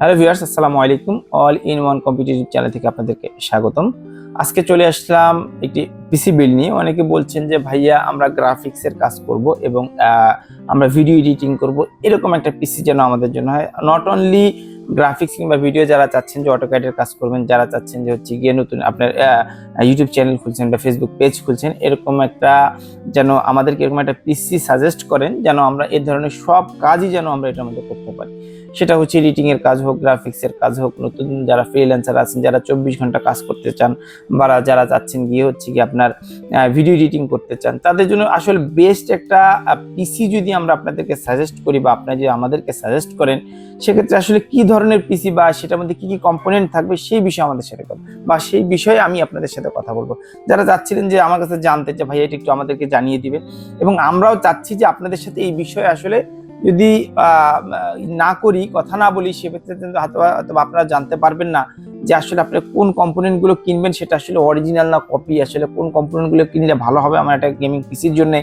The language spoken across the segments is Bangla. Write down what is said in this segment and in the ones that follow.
হ্যালো ভিউয়ার্স, আসসালামু আলাইকুম। All in one competitive channel থেকে আপনাদেরকে স্বাগতম। আজকে চলে আসলাম একটি পিসি বিল নিয়ে। অনেকে বলছেন যে, ভাইয়া, আমরা গ্রাফিক্সের কাজ করব এবং আমরা ভিডিও এডিটিং করব। এরকম একটা পিসি যেন আমাদের জন্য হয়। নট অনলি গ্রাফিক্স কিংবা ভিডিও যারা চাচ্ছেন যে অটোক্যাডের কাজ করবেন, যারা চাচ্ছেন যে হচ্ছে গিয়ে নতুন আপনার ইউটিউব চ্যানেল খুলছেন বা ফেসবুক পেজ খুলছেন, এরকম একটা যেন আমাদেরকে এরকম একটা পিসি সাজেস্ট করেন যেন আমরা এই ধরনের সব কাজই যেন আমরা এটার মধ্যে করতে পারি। সেটা হচ্ছে এডিটিং এর কাজ হোক গ্রাফিক্স এর কাজ হোক, নতুন যারা ফ্রিল্যান্সার আছেন, যারা চব্বিশ ঘণ্টা কাজ করতে চান বা যারা চাচ্ছেন গিয়ে হচ্ছে কি আপনার ভিডিও এডিটিং করতে চান, তাদের জন্য আসলে বেস্ট একটা পিসি যদি আমরা আপনাদেরকে সাজেস্ট করি বা আপনারা যদি আমাদেরকে সাজেস্ট করেন, সেক্ষেত্রে আসলে কি ধরনের পিসি বা সেটার মধ্যে কি কি কম্পোনেন্ট থাকবে সেই বিষয়ে আমাদের সাথে কথা বা সেই বিষয়ে আমি আপনাদের সাথে কথা বলব। যারা চাচ্ছিলেন যে আমার কাছে জানতে যে ভাই এটা একটু আমাদেরকে জানিয়ে দিবেন। এবং আমরাও চাচ্ছি যে আপনাদের সাথে এই বিষয়ে আসলে যদি না করি, কথা না বলি, সেক্ষেত্রে কিন্তু হয়তো আপনারা জানতে পারবেন না যে আসলে আপনি কোন কম্পোনেন্টগুলো কিনবেন, সেটা আসলে অরিজিনাল না কপি আসলে কোন কম্পোনেন্টগুলো কিনলে ভালো হবে আমার একটা গেমিং পিসির জন্য?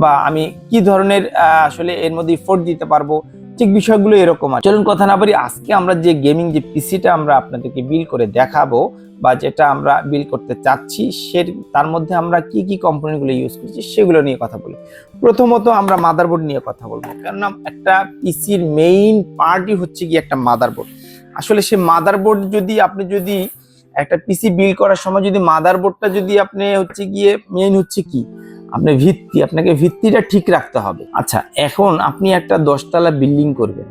বা আমি কি ধরনের আসলে এর মধ্যে ইফোর্ট দিতে পারব? ঠিক বিষয়গুলো এরকম আছে। চলুন কথা না বলি, আজকে আমরা যে গেমিং যে পিসিটা আমরা আপনাদেরকে বিল করে দেখাবো বা যেটা আমরা বিল করতে চাচ্ছি সে তার মধ্যে আমরা কি কি কোম্পানিগুলো ইউজ করছি, সেগুলো নিয়ে কথা বলি। প্রথমত আমরা মাদারবোর্ড নিয়ে কথা বলব। কেননা একটা পিসির মেইন পার্টই হচ্ছে কি একটা মাদারবোর্ড আসলে সে মাদারবোর্ড যদি আপনি যদি একটা পিসি বিল করার সময় যদি মাদারবোর্ডটা যদি আপনি হচ্ছে গিয়ে মেইন হচ্ছে কি? আপনি ভিত্তি, আপনাকে ভিত্তিটা ঠিক রাখতে হবে। আচ্ছা এখন আপনি একটা দশতলা বিল্ডিং করবেন।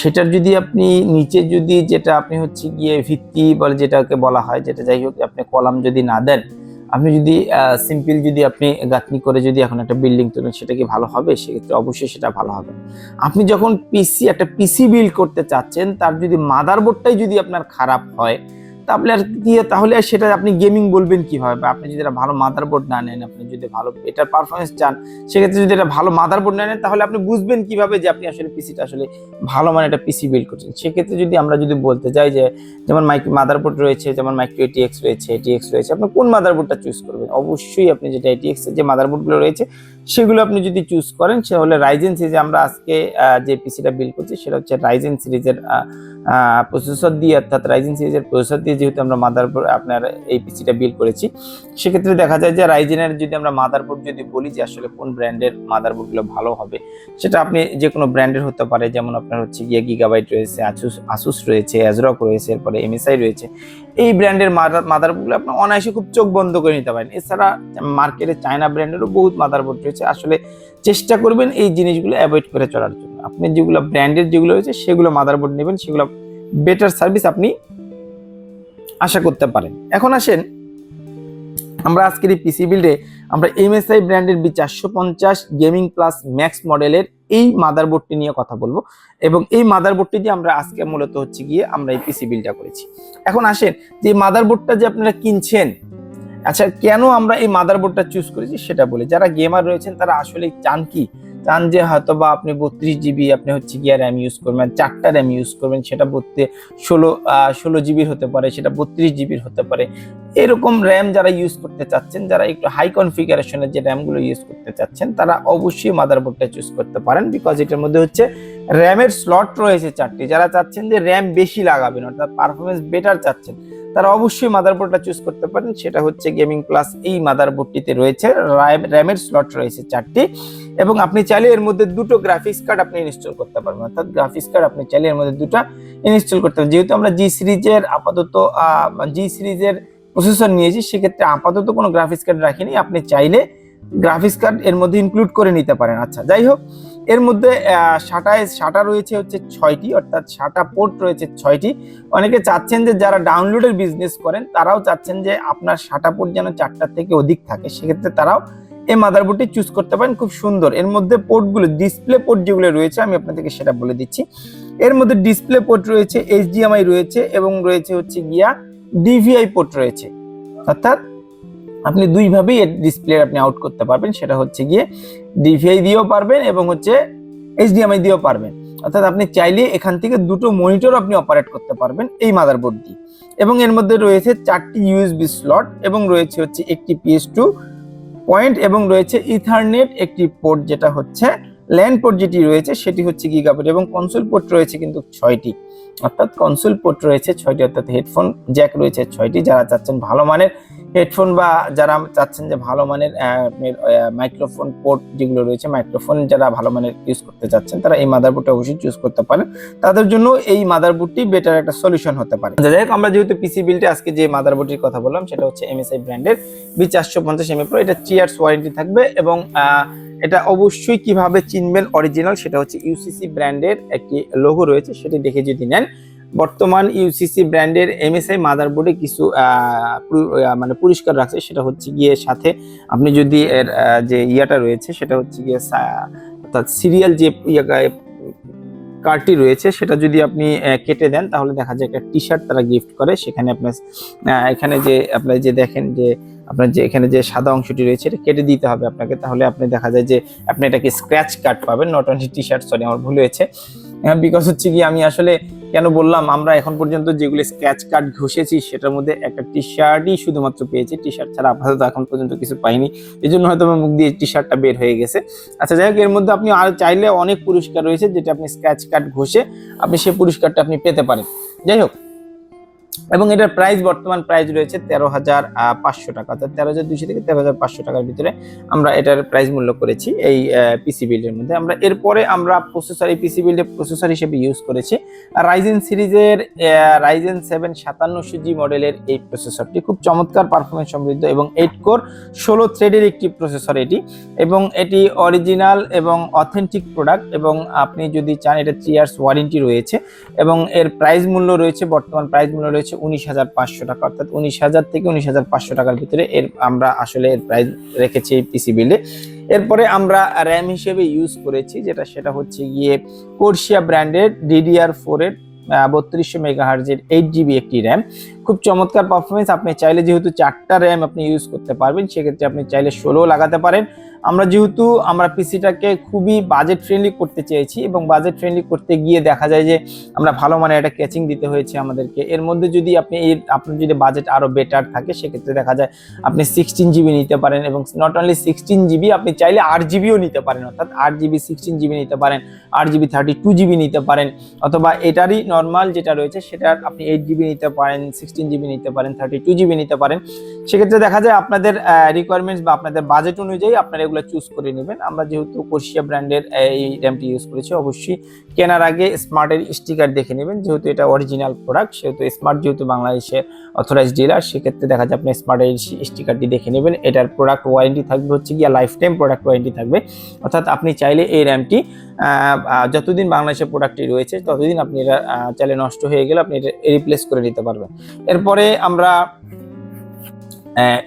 সেটার যদি আপনি নিচে যদি যেটা আপনি হচ্ছে গিয়ে ভিত্তি বলে যেটাকে বলা হয়, যেটা যাই হোক, আপনি কলাম যদি না দেন, আপনি যদি সিম্পল যদি আপনি গাঁথনি করে যদি এখন একটা বিল্ডিং তোলেন, সেটা কি ভালো হবে? সেক্ষেত্রে অবশ্যই সেটা ভালো হবে। আপনি যখন পিসি একটা পিসি বিল্ড করতে চাচ্ছেন, তার যদি মাদারবোর্ডটাই যদি আপনার খারাপ হয় আর কি তাহলে সেটা আপনি গেমিং বলবেন কীভাবে? বা আপনি যদি একটা ভালো মাদারবোর্ড না নেন, আপনি যদি ভালো এটার পারফরমেন্স চান, সেক্ষেত্রে যদি একটা ভালো মাদারবোর্ড না নেন, তাহলে আপনি বুঝবেন কীভাবে যে আপনি আসলে পিসিটা আসলে ভালো মানে একটা পিসি বিল্ড করছেন। সেক্ষেত্রে যদি আমরা যদি বলতে চাই যে, যেমন মাইক মাদারবোর্ড রয়েছে, যেমন মাইক্রো এটিএক্স রয়েছে এটিএক্স রয়েছে, আপনি কোন মাদারবোর্ডটা চুজ করবেন? অবশ্যই আপনি যেটা এটিএক্স এর যে মাদারবোর্ডগুলো রয়েছে সেগুলো আপনি যদি চুজ করেন, সে হলে রাইজেন সিরিজে আমরা আজকে যে পিসিটা বিল্ড করছি, সেটা হচ্ছে রাইজেন সিরিজের প্রসেসর দিয়ে, অর্থাৎ রাইজেন সিরিজের প্রসেসর দিয়ে যেহেতু আমরা মাদারবোর্ড আপনার এই পিসিটা বিল্ড করেছি, সেক্ষেত্রে দেখা যায় যে রাইজেনের যদি আমরা মাদারবোর্ড যদি বলি যে আসলে কোন ব্র্যান্ডের মাদারবোর্ডগুলো ভালো হবে, সেটা আপনি যে কোনো ব্র্যান্ডের হতে পারে, যেমন আপনার হচ্ছে গিয়ে গিগাবাইট রয়েছে আসুস আসুস রয়েছে অ্যাজরক রয়েছে, এরপরে এমএসআই রয়েছে এই ব্র্যান্ডের মাদার মাদারবোর্ডগুলো আপনি অনায়াসে খুব চোখ বন্ধ করে নিতে পারেন। এছাড়া মার্কেটে চায়না ব্র্যান্ডেরও বহুত মাদারবোর্ড রয়েছে। আসলে চেষ্টা করবেন এই জিনিসগুলো অ্যাভয়েড করে চলার জন্য। আপনি যেগুলো ব্র্যান্ডের যেগুলো রয়েছে, সেগুলো মাদারবোর্ড নেবেন, সেগুলো বেটার সার্ভিস আপনি আশা করতে পারেন। এখন আসেন, আমরা আজকের এই পিসি বিল্ডে আমরা এমএসআই ব্র্যান্ডের বি চারশো পঞ্চাশ গেমিং প্লাস ম্যাক্স মডেলের এই মাদারবোর্ডটি নিয়ে কথা বলব। এবং এই মাদারবোর্ডটি দিয়ে আমরা আজকে মূলত হচ্ছে গিয়ে আমরা এই পিসি বিলটা করেছি। এখন আসেন, যে মাদারবোর্ডটা যে আপনারা কিনছেন আচ্ছা কেন আমরা এই মাদারবোর্ডটা চুজ করেছি সেটা বলি। যারা গেমার রয়েছেন, তারা আসলে চান কি? চান যে হয়তো বা আপনি বত্রিশ জিবি আপনি হচ্ছে গিয়ে র্যাম ইউজ করবেন, চারটা র্যাম ইউজ করবেন, সেটা বত্রিশ, ষোলো ষোলো জিবির হতে পারে, সেটা বত্রিশ জিবির হতে পারে। এরকম র্যাম যারা ইউজ করতে চাচ্ছেন, যারা একটু হাই কনফিগারেশনের যে র্যামগুলো ইউজ করতে চাচ্ছেন, তারা অবশ্যই মাদারবোর্ডটা চুজ করতে পারেন বিকজ এটার মধ্যে হচ্ছে র্যামের স্লট রয়েছে চারটি। যারা চাচ্ছেন যে র্যাম বেশি লাগাবেন, অর্থাৎ পারফরমেন্স বেটার চাচ্ছেন তারা অবশ্যই মাদারবোর্ডটা চুজ করতে পারেন। সেটা হচ্ছে গেমিং প্লাস এই মাদারবোর্ডটিতে রয়েছে। র্যামের স্লট রয়েছে চারটি। এবং আপনি চাইলে এর মধ্যে দুটো গ্রাফিক্স কার্ড আপনি ইনস্টল করতে পারবেন। অর্থাৎ গ্রাফিক্স কার্ড আপনি চাইলে এর মধ্যে দুটো ইনস্টল করতে পারবেন। যেহেতু আমরা জি সিরিজের আপাতত জি সিরিজের প্রসেসর নিয়েছি, সেক্ষেত্রে আপাতত কোনো গ্রাফিক্স কার্ড রাখিনি। আপনি চাইলে গ্রাফিক্স কার্ড এর মধ্যে ইনক্লুড করে নিতে পারেন। আচ্ছা যাই হোক। এর মধ্যে সাটায় সাটা রয়েছে হচ্ছে ছয়টি, অর্থাৎ সাটা পোর্ট রয়েছে ছয়টি। অনেকে চাচ্ছেন যে যারা ডাউনলোডের বিজনেস করেন, তারাও চাচ্ছেন যে আপনার সাটা পোর্ট যেন চারটার থেকে অধিক থাকে। সেক্ষেত্রে তারাও এই মাদারবোর্ডটি চুজ করতে পারেন, খুব সুন্দর। এর মধ্যে পোর্টগুলো ডিসপ্লে পোর্ট যেগুলো রয়েছে, আমি আপনাদেরকে সেটা বলে দিচ্ছি। এর মধ্যে ডিসপ্লে পোর্ট রয়েছে এইচডিএমআই রয়েছে এবং রয়েছে হচ্ছে গিয়া ডিভিআই পোর্ট রয়েছে। অর্থাৎ আপনি দুইভাবেই এর ডিসপ্লে আপনি আউট করতে পারবেন। সেটা হচ্ছে গিয়ে ডিভিআই দিয়েও পারবেন এবং হচ্ছে এইচডিএমআই দিয়েও পারবেন। অর্থাৎ আপনি চাইলে এখান থেকে দুটো মনিটর আপনি অপারেট করতে পারবেন এই মাদারবোর্ড দিয়ে। এবং এর মধ্যে রয়েছে চারটি ইউএসবি স্লট এবং রয়েছে হচ্ছে একটি পিএস টু পয়েন্ট এবং রয়েছে ইথারনেট একটি পোর্ট যেটা হচ্ছে ল্যান্ড পোর্ট যেটি রয়েছে সেটি হচ্ছে গিগাবাইট এবং কনসোল পোর্ট রয়েছে কিন্তু ছয়টি। অর্থাৎ কনসোল পোর্ট রয়েছে ছয়টি, অর্থাৎ হেডফোন জ্যাক রয়েছে ছয়টি। যারা চাচ্ছেন ভালো মানের হেডফোন বা যারা চাচ্ছেন যে ভালো মানের মাইক্রোফোন পোর্ট যেগুলো রয়েছে মাইক্রোফোন যারা ভালো মানের ইউজ করতে চাচ্ছেন, তারা এই মাদারবোর্ডটা অবশ্যই চুজ করতে পারেন। তাদের জন্য এই মাদারবোর্ডটি বেটার একটা সলিউশন হতে পারে। যাই হোক, আমরা যেহেতু পিসি বিল্ডে আজকে যে মাদারবোর্ডটির কথা বললাম, সেটা হচ্ছে এমএসআই ব্র্যান্ডের বি চারশো পঞ্চাশ এমএ প্রো এটা চিয়ার্স ওয়ারেন্টি থাকবে এবং এটা অবশ্যই কীভাবে চিনবেন অরিজিনাল সেটা হচ্ছে ইউসিসি ব্র্যান্ডের একটি লোগো রয়েছে, সেটি দেখে যদি নেন বর্তমান ইউসিসি ব্র্যান্ডের এমএসআই মাদারবোর্ডে কিছু মানে পুরস্কার রাখছে, সেটা হচ্ছে গিয়ে সাথে আপনি যদি এর যে ইয়াটা রয়েছে, সেটা হচ্ছে গিয়ে অর্থাৎ সিরিয়াল যে কার্ডটি রয়েছে, সেটা যদি আপনি কেটে দেন, তাহলে দেখা যায় একটা টি শার্ট তারা গিফট করে। সেখানে আপনার এখানে যে, আপনার যে দেখেন যে আপনার যে এখানে যে সাদা অংশটি রয়েছে, এটা কেটে দিতে হবে আপনাকে। তাহলে আপনি দেখা যায় যে আপনি এটাকে স্ক্র্যাচ কার্ড পাবেন not only T shirt sorry আমার ভুল হয়েছে। বিকজ হচ্ছে কি, আমি আসলে কেন বললাম, আমরা এখন পর্যন্ত যেগুলো স্ক্র্যাচ কার্ড ঘষেছি, সেটার মধ্যে একটা টি শার্টই শুধুমাত্র পেয়েছি। টি শার্ট ছাড়া আপাতত এখন পর্যন্ত কিছু পাইনি। এই জন্য হয়তো আমার মুখ দিয়ে টি শার্টটা বের হয়ে গেছে। আচ্ছা যাই হোক, এর মধ্যে আপনি আর চাইলে অনেক পুরস্কার রয়েছে, যেটা আপনি স্ক্র্যাচ কার্ড ঘষে আপনি সেই পুরস্কারটা আপনি পেতে পারেন। যাই হোক এবং এটার প্রাইস বর্তমান প্রাইস রয়েছে তেরো হাজার পাঁচশো টাকা। অর্থাৎ তেরো হাজার দুশো থেকে তেরো হাজার পাঁচশো টাকার ভিতরে আমরা এটার প্রাইস মূল্য করেছি এই পিসি বিল্ডের মধ্যে। আমরা এরপরে আমরা প্রসেসর এই পিসি বিল্ডে প্রসেসর হিসেবে ইউজ করেছি রাইজেন সিরিজের রাইজেন সেভেন সাতান্নশো জি মডেলের এই প্রসেসরটি খুব চমৎকার পারফরমেন্স সমৃদ্ধ এবং এইট কোর ষোলো থ্রেডের একটি প্রসেসর এটি। এবং এটি অরিজিনাল এবং অথেন্টিক প্রোডাক্ট এবং আপনি যদি চান, এটা থ্রি ইয়ার্স ওয়ারেন্টি রয়েছে এবং এর প্রাইস মূল্য রয়েছে, বর্তমান প্রাইস মূল্য রয়েছে উনিশ হাজার পাঁচশো টাকা, অর্থাৎ উনিশ হাজার থেকে উনিশ হাজার পাঁচশো টাকার ভিতরে এর আমরা আসলে এর প্রাইস রেখেছি পিসি বিলে এরপরে আমরা র্যাম হিসেবে ইউজ করেছি, যেটা সেটা হচ্ছে গিয়ে কোর্সিয়া ব্র্যান্ডের ডিডিআর ফোর এর বত্রিশশো মেগাহার্জের এইট জিবি একটি র্যাম খুব চমৎকার পারফরমেন্স আপনি চাইলে যেহেতু চারটা র্যাম আপনি ইউজ করতে পারবেন, সেক্ষেত্রে আপনি চাইলে ষোলো লাগাতে পারেন। আমরা যেহেতু আমরা পিসিটাকে খুবই বাজেট ফ্রেন্ডলি করতে চেয়েছি এবং বাজেট ফ্রেন্ডলি করতে গিয়ে দেখা যায় যে আমরা ভালো মানে একটা ক্যাচিং দিতে হয়েছে আমাদেরকে। এর মধ্যে যদি আপনি এর আপনার যদি বাজেট আরও বেটার থাকে, সেক্ষেত্রে দেখা যায় আপনি সিক্সটিন জিবি নিতে পারেন এবং নট অনলি সিক্সটিন জিবি আপনি চাইলে আট জিবিও নিতে পারেন। অর্থাৎ আট জিবি সিক্সটিন জিবি নিতে পারেন, আট জিবি থার্টি টু জিবি নিতে পারেন অথবা এটারই নর্মাল যেটা রয়েছে, সেটা আপনি এইট জিবি নিতে পারেন সিক্সটিন জিবি নিতে পারেন থার্টি টু জিবি নিতে পারেন। সেক্ষেত্রে দেখা যায় আপনাদের রিকোয়ারমেন্টস বা আপনাদের বাজেট অনুযায়ী আপনার এগুলো চুজ করে নেবেন। আমরা যেহেতু কোর্সিয়া ব্র্যান্ডের এই র্যামটি ইউজ করেছি, অবশ্যই কেনার আগে স্মার্টের স্টিকার দেখে নেবেন। যেহেতু এটা অরিজিনাল প্রোডাক্ট সেহেতু স্মার্ট যেহেতু বাংলাদেশের অথরাইজ ডিলার সেক্ষেত্রে দেখা যায় আপনি স্মার্টের স্টিকারটি দেখে নেবেন। এটার প্রোডাক্ট ওয়ারেন্টি থাকবে, হচ্ছে গিয়া লাইফ টাইম প্রোডাক্ট ওয়ারেন্টি থাকবে। অর্থাৎ আপনি চাইলে এই র্যামটি যতদিন বাংলাদেশের প্রোডাক্টটি রয়েছে, ততদিন আপনি এটা চাইলে নষ্ট হয়ে গেলে আপনি এটা রিপ্লেস করে নিতে পারবেন। এরপরে আমরা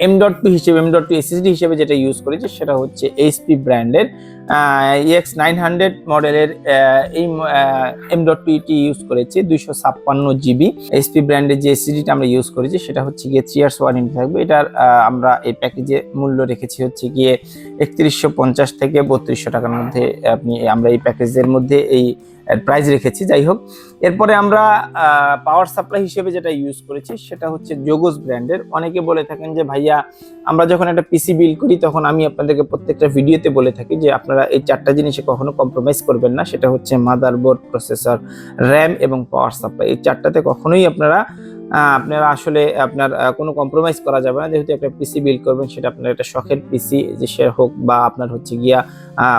এম ডট টু হিসেবে এম ডট টু এসএসডি হিসেবে যেটা ইউজ করেছি সেটা হচ্ছে এইচপি ব্র্যান্ডের এক্স নাইন হান্ড্রেড মডেলের এই এম ডট টু ইউজ করেছি, দুইশো ছাপ্পান্ন জিবি এইচপি ব্র্যান্ডের যে এসএসডিটা আমরা ইউজ করেছি সেটা হচ্ছে গিয়ে থ্রি ইয়ার্স ওয়ারেন্টি থাকবে। এটার আমরা এই প্যাকেজে মূল্য রেখেছি হচ্ছে গিয়ে একত্রিশশো পঞ্চাশ থেকে বত্রিশশো টাকার মধ্যে আপনি আমরা এই প্যাকেজের মধ্যে এই প্রাইস রেখেছি, যাই হোক। এরপরে আমরা পাওয়ার সাপ্লাই হিসেবে যেটা ইউজ করেছি, সেটা হচ্ছে যোগোস ব্র্যান্ডের অনেকে বলে থাকেন যে, ভাইয়া, আমরা যখন একটা পিসি বিল করি, তখন আমি আপনাদেরকে প্রত্যেকটা ভিডিওতে বলে থাকি যে, আপনারা এই চারটা জিনিসে কখনো কম্প্রোমাইজ করবেন না। সেটা হচ্ছে মাদারবোর্ড প্রসেসর র্যাম এবং পাওয়ার সাপ্লাই এই চারটাতে কখনোই আপনারা আপনারা আসলে আপনার কোনো কম্প্রোমাইজ করা যাবে না। যেহেতু একটা পিসি বিল করবেন, সেটা আপনার একটা শখের পিসি যে সে হোক বা আপনার হচ্ছে গিয়া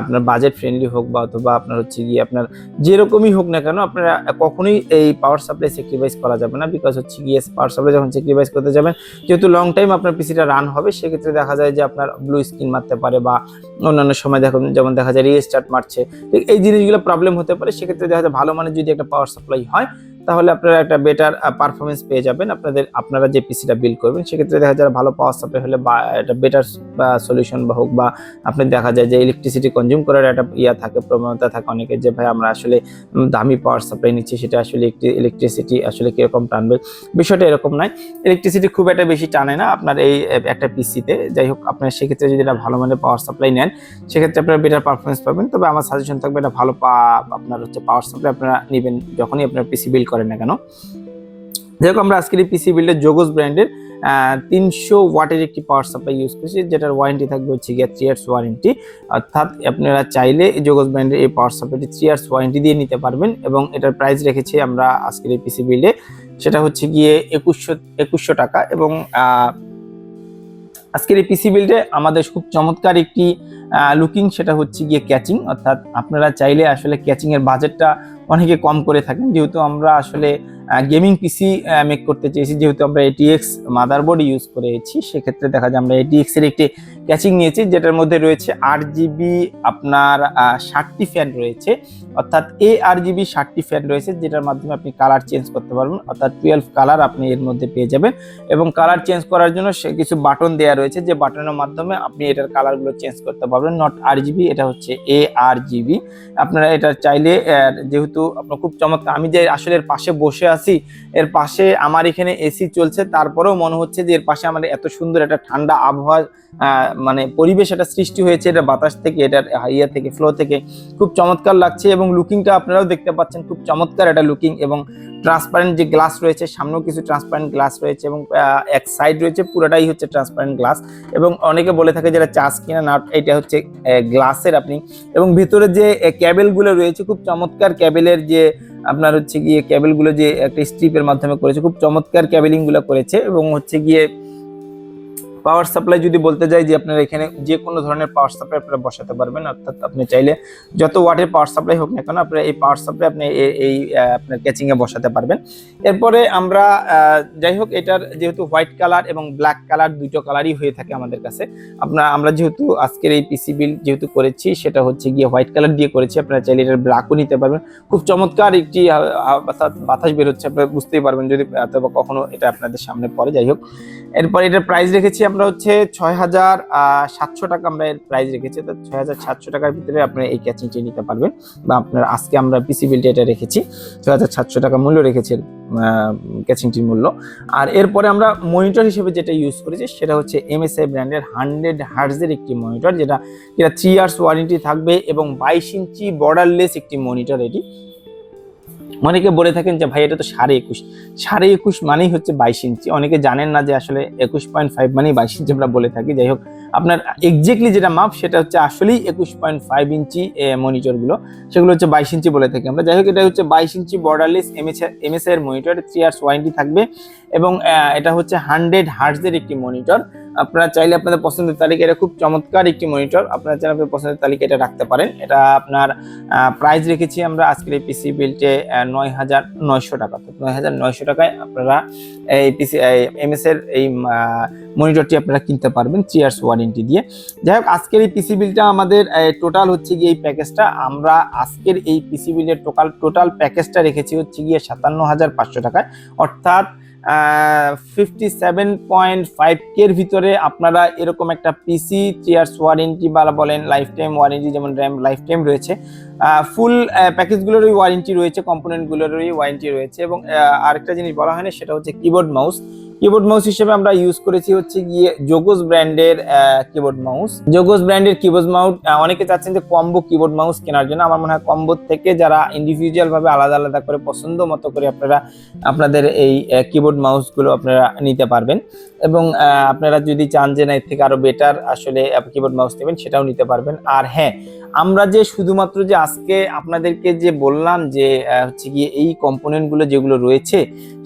আপনার বাজেট ফ্রেন্ডলি হোক বা অথবা আপনার হচ্ছে গিয়ে আপনার যেরকমই হোক না কেন, আপনারা কখনোই এই পাওয়ার সাপ্লাই স্যাক্রিফাইস করা যাবে না। বিকজ হচ্ছে গিয়ে পাওয়ার সাপ্লাই যখন স্যাক্রিফাইস করতে যাবেন, যেহেতু লং টাইম আপনার পিসিটা রান হবে, সেক্ষেত্রে দেখা যায় যে আপনার ব্লু স্ক্রিন মারতে পারে বা অন্যান্য সময় দেখুন যেমন দেখা যায় রিস্টার্ট মারছে। এই জিনিসগুলো প্রবলেম হতে পারে। সেক্ষেত্রে দেখা যায় ভালো মানের যদি একটা পাওয়ার সাপ্লাই হয় তাহলে আপনারা একটা বেটার পারফরমেন্স পেয়ে যাবেন। আপনাদের, আপনারা যে পিসিটা বিল করবেন, সেক্ষেত্রে দেখা যায় ভালো পাওয়ার সাপ্লাই হলে বা একটা বেটার সলিউশন বা হোক, বা আপনি দেখা যায় যে ইলেকট্রিসিটি কনজিউম করার একটা ইয়া থাকে, প্রবণতা থাকে অনেকের যে, ভাই, আমরা আসলে দামি পাওয়ার সাপ্লাই নিচ্ছি, সেটা আসলে একটি ইলেকট্রিসিটি আসলে কীরকম টানবে? বিষয়টা এরকম নয়। ইলেকট্রিসিটি খুব একটা বেশি টানে না আপনার এই একটা পিসিতে যাই হোক, আপনার সেক্ষেত্রে যদি এটা ভালো মানের পাওয়ার সাপ্লাই নেন, সেক্ষেত্রে আপনারা বেটার পারফরমেন্স পাবেন। তবে আমার সাজেশন থাকবে এটা ভালো পা, আপনার হচ্ছে পাওয়ার সাপ্লাই আপনারা নেবেন যখনই আপনার পিসি বিল করেন না কেন? যাই আমরা আজকের এই পিসি বিল্ডের যোগস ব্র্যান্ডের তিনশো ওয়াটের একটি পাওয়ার সাপ্লাই ইউজ করেছি, যেটার ওয়ারেন্টি থাকবে হচ্ছে গিয়ে থ্রি ইয়ার্স ওয়ারেন্টি অর্থাৎ আপনারা চাইলে যোগস ব্র্যান্ডের এই পাওয়ার সাপ্লাইটি থ্রি ইয়ার্স ওয়ারেন্টি দিয়ে নিতে পারবেন এবং এটার প্রাইস রেখেছি আমরা আজকের এই পিসি বিল্ডে সেটা হচ্ছে গিয়ে একুশশো একুশশো টাকা এবং আজকের এই পিসি বিল্ডে আমাদের খুব চমৎকার একটি লুকিং সেটা হচ্ছে গিয়ে ক্যাচিং অর্থাৎ আপনারা চাইলে আসলে ক্যাচিং এর বাজেটটা অনেকে কম করে থাকেন। যেহেতু আমরা আসলে গেমিং পিসি মেক করতে চেয়েছি যেহেতু আমরা এটিএক্স মাদারবোর্ড ইউজ করেছি সেক্ষেত্রে দেখা যায় আমরা এটিএক্স এর একটি ক্যাচিং নিয়েছি যেটার মধ্যে রয়েছে আট জিবি আপনার ষাটটি ফ্যান রয়েছে। অর্থাৎ এ আর জিবি ষাটটি ফ্যান রয়েছে যেটার মাধ্যমে আপনি কালার চেঞ্জ করতে পারবেন। অর্থাৎ টুয়েলভ কালার আপনি এর মধ্যে পেয়ে যাবেন এবং কালার চেঞ্জ করার জন্য সে কিছু বাটন দেওয়া রয়েছে যে বাটনের মাধ্যমে আপনি এটার কালারগুলো চেঞ্জ করতে পারবেন। নট আর জিবি এটা হচ্ছে এ আর জিবি আপনারা এটা চাইলে আহ, যেহেতু আপনার খুব চমৎকার। আমি যে আসলে এর পাশে বসে আছি, এর পাশে আমার এখানে এসি চলছে, তারপরেও মনে হচ্ছে যে এর পাশে আমার এত সুন্দর একটা ঠান্ডা আবহাওয়া মানে পরিবেশ এটা সৃষ্টি হয়েছে, এটা বাতাস থেকে এটার ইয়ে থেকে ফ্লো থেকে। খুব চমৎকার লাগছে এবং লুকিংটা আপনারাও দেখতে পাচ্ছেন, খুব চমৎকার একটা লুকিং এবং ট্রান্সপারেন্ট যে গ্লাস রয়েছে, সামনেও কিছু ট্রান্সপারেন্ট গ্লাস রয়েছে এবং এক সাইড রয়েছে, পুরোটাই হচ্ছে ট্রান্সপারেন্ট গ্লাস এবং অনেকে বলে থাকে যেটা চার্জ কিনা না, এটা হচ্ছে গ্লাসের আপনি এবং ভিতরে যে ক্যাবেলগুলো রয়েছে, খুব চমৎকার ক্যাবেলের যে আপনার হচ্ছে গিয়ে ক্যাবেলগুলো যে একটা স্ট্রিপের মাধ্যমে করেছে, খুব চমৎকার ক্যাবেলিংগুলো করেছে এবং হচ্ছে গিয়ে পাওয়ার সাপ্লাই যদি বলতে যাই যে আপনার এখানে যে কোনো ধরনের পাওয়ার সাপ্লাই আপনারা বসাতে পারবেন, অর্থাৎ আপনি চাইলে যত ওয়াটের পাওয়ার সাপ্লাই হোক না কেন আপনারা এই পাওয়ার সাপ্লাই আপনি এই আপনার ক্যাচিংয়ে বসাতে পারবেন। এরপরে আমরা যাই হোক এটার যেহেতু হোয়াইট কালার এবং ব্ল্যাক কালার দুটো কালারই হয়ে থাকে আমাদের কাছে। আপনার, আমরা যেহেতু আজকের এই পিসি বিল যেহেতু করেছি, সেটা হচ্ছে গিয়ে হোয়াইট কালার দিয়ে করেছি, আপনারা চাইলে এটার ব্ল্যাকও নিতে পারবেন। খুব চমৎকার একটি বাতাস বেরোচ্ছে আপনারা বুঝতেই পারবেন যদি অথবা কখনো এটা আপনাদের সামনে পড়ে। যাই হোক, এরপর এটার প্রাইস রেখেছি আমরা হচ্ছে ছয় হাজার সাতশো টাকা আমরা এর প্রাইস রেখেছি। তো ছয় হাজার সাতশো টাকার ভিতরে আপনি এই ক্যাচিংটি নিতে পারবেন বা আপনার আজকে আমরা পিসি বিলটি এটা রেখেছি। ছয় হাজার সাতশো টাকা মূল্য রেখেছি ক্যাচিংটির মূল্য। আর এরপরে আমরা মনিটর হিসেবে যেটা ইউজ করেছি সেটা হচ্ছে এমএসআই ব্র্যান্ডের হান্ড্রেড হার্টজের একটি মনিটর যেটা যেটা থ্রি ইয়ার্স ওয়ারেন্টি থাকবে এবং বাইশ ইঞ্চি বর্ডারলেস একটি মনিটর এটি। অনেকে বলে থাকেন যে, ভাই, এটা তো সাড়ে একুশ। সাড়ে একুশ মানেই হচ্ছে বাইশ ইঞ্চি। অনেকে জানেন না যে, আসলে একুশ পয়েন্ট ফাইভ মানেই বাইশ ইঞ্চি আমরা বলে থাকি। যাই হোক, আপনার এক্স্যাক্টলি যেটা মাপ, সেটা হচ্ছে আসলেই একুশ পয়েন্ট ফাইভ ইঞ্চি মনিটরগুলো। সেগুলো হচ্ছে বাইশ ইঞ্চি বলে থাকি আমরা। যাই হোক, এটা হচ্ছে বাইশ ইঞ্চি বর্ডারলেস এমএস এর মনিটর থ্রি ইয়ার্স ওয়ারেন্টি থাকবে। এবং এটা হচ্ছে হান্ড্রেড হার্টসের একটি মনিটর আপনারা চাইলে আপনাদের পছন্দের তালিকা, এটা খুব চমৎকার একটি মনিটর আপনারা চাইলে আপনাদের পছন্দের তালিকা এটা রাখতে পারেন। এটা আপনার প্রাইস রেখেছি আমরা আজকের এই পিসি বিলটে নয় হাজার নয়শো টাকা। তো নয় হাজার নয়শো টাকায় আপনারা এই পিসি এমএস এর এই মনিটরটি আপনারা কিনতে পারবেন থ্রি ইয়ার্স ওয়ারেন্টি দিয়ে। যাই হোক, আজকের এই পিসি বিলটা আমাদের টোটাল হচ্ছে গিয়ে এই প্যাকেজটা আমরা আজকের এই পিসি বিলের টোটাল টোটাল প্যাকেজটা রেখেছি হচ্ছে গিয়ে সাতান্ন হাজার পাঁচশো টাকায়। অর্থাৎ ফিফটি সেভেন পয়েন্ট ফাইভ কের ভিতরে আপনারা এরকম একটা পিসি ইয়ার্স ওয়ারেন্টি বা বলেন লাইফ টাইম ওয়ারেন্টি যেমন র্যাম লাইফ টাইম রয়েছে ফুল প্যাকেজগুলোরই ওয়ারেন্টি রয়েছে কম্পোনেন্টগুলোরই ওয়ারেন্টি রয়েছে এবং আরেকটা জিনিস বলা হয়নি, সেটা হচ্ছে কিবোর্ড মাউস কিবোর্ড মাউস হিসেবে আমরা ইউজ করেছি হচ্ছে গিয়ে যোগোস ব্র্যান্ডের কিবোর্ড মাউস যোগোস ব্র্যান্ডের কিবোর্ড মাউস অনেকে চাচ্ছেন যে কম্বো কিবোর্ড মাউস কেনার জন্য। আমার মনে হয় কম্বো থেকে যারা ইন্ডিভিজুয়াল ভাবে আলাদা আলাদা করে পছন্দ মতো করে আপনারা, আপনাদের এই কিবোর্ড মাউসগুলো আপনারা নিতে পারবেন। এবং আপনারা যদি চান যে না, এর থেকে আরও বেটার আসলে কিবোর্ড মাউস নেবেন, সেটাও নিতে পারবেন। আর হ্যাঁ আমরা যে শুধুমাত্র যে আজকে আপনাদেরকে যে বললাম যে হচ্ছে গিয়ে এই কম্পোনেন্টগুলো যেগুলো রয়েছে,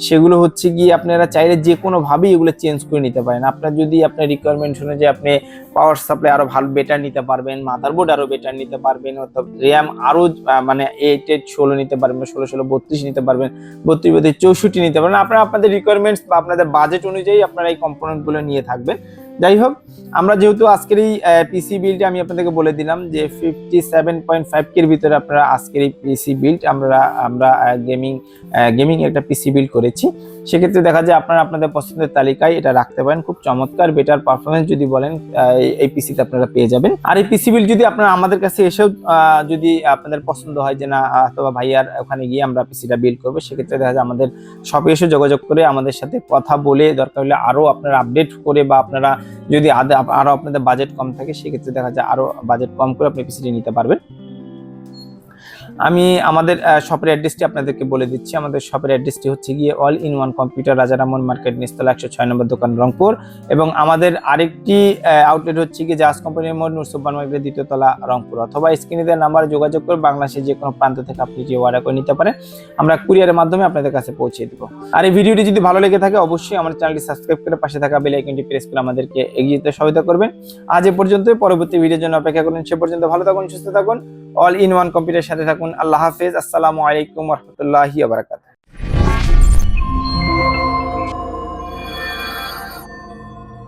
সেগুলো হচ্ছে গিয়ে আপনারা চাইলে যে কোনো ভাবেই এগুলো চেঞ্জ করে নিতে পারেন। আপনার যদি আপনার রিকোয়ারমেন্ট শুনে যে আপনি পাওয়ার সাপ্লাই আরও ভালো বেটার নিতে পারবেন মাদারবোর্ড আরও বেটার নিতে পারবেন, অর্থাৎ র্যাম আরও মানে এইট এইট ষোলো নিতে পারবেন, ষোলো ষোলো, বত্রিশ নিতে পারবেন, বত্রিশ বত্রিশ, চৌষট্টি নিতে পারবেন। আপনারা আপনাদের রিকোয়ারমেন্টস বা আপনাদের বাজেট অনুযায়ী আপনারা এই কম্পোনেন্টগুলো নিয়ে থাকবেন। যাই হোক আমরা যেহেতু আজকের এই পিসি বিলটা আমি আপনাদেরকে বলে দিলাম যে ফিফটি সেভেন পয়েন্ট ফাইভ কের ভিতরে আপনারা আজকের এই পিসি বিল্ড আমরা আমরা গেমিং গেমিং একটা পিসি বিল্ড করেছি। সেক্ষেত্রে দেখা যায় আপনারা আপনাদের পছন্দের তালিকায় এটা রাখতে পারেন। খুব চমৎকার বেটার পারফরমেন্স যদি বলেন এই- পিসিতে আপনারা পেয়ে যাবেন। আর এই পিসি বিল যদি আপনারা আমাদের কাছে এসেও যদি আপনাদের পছন্দ হয় যে না, অথবা ভাইয়ার ওখানে গিয়ে আমরা পিসিটা বিল্ড করব, সেক্ষেত্রে দেখা যায় আমাদের শপে এসে যোগাযোগ করে আমাদের সাথে কথা বলে দরকার হলে আরও আপনারা আপডেট করে বা আপনারা যদি আরও আরও আপনাদের বাজেট কম থাকে, সেক্ষেত্রে দেখা যায় আরও বাজেট কম করে আপনি পিসিটি নিতে পারবেন। আমি আমাদের শপের অ্যাড্রেসটি আপনাদেরকে বলে দিচ্ছি। আমাদের শপের অ্যাড্রেসটি হচ্ছে গিয়ে অল ইন ওয়ান কম্পিউটার রাজারামন মার্কেট নিস্তলা একশো ছয় নম্বর দোকান, রংপুর। এবং আমাদের আরেকটি আউটলেট হচ্ছে গিয়ে জাহাজ কোম্পানির মোড় নুরসুব্বান মার্কেটের দ্বিতীয় তলা, রংপুর। অথবা স্ক্রিনে দেওয়া নাম্বারে যোগাযোগ করে বাংলাদেশের যে কোনো প্রান্ত থেকে আপনি যে অর্ডার করে নিতে পারেন, আমরা কুরিয়ারের মাধ্যমে আপনাদের কাছে পৌঁছে দেবো। আর এই ভিডিওটি যদি ভালো লেগে থাকে, অবশ্যই আমার চ্যানেলটি সাবস্ক্রাইব করে পাশে থাকা বেল আইকনটি প্রেস করে আমাদেরকে এগিয়ে যেতে সহায়তা করবেন। আজ এ পর্যন্ত পরবর্তী ভিডিওর জন্য অপেক্ষা করুন। সে পর্যন্ত ভালো থাকুন, সুস্থ থাকুন। অল ইন ওয়ান কম্পিউটার সাথে থাকুন। আল্লাহ হাফেজ। আসসালামু আলাইকুম রহমতুল্লাহি আবরাকাত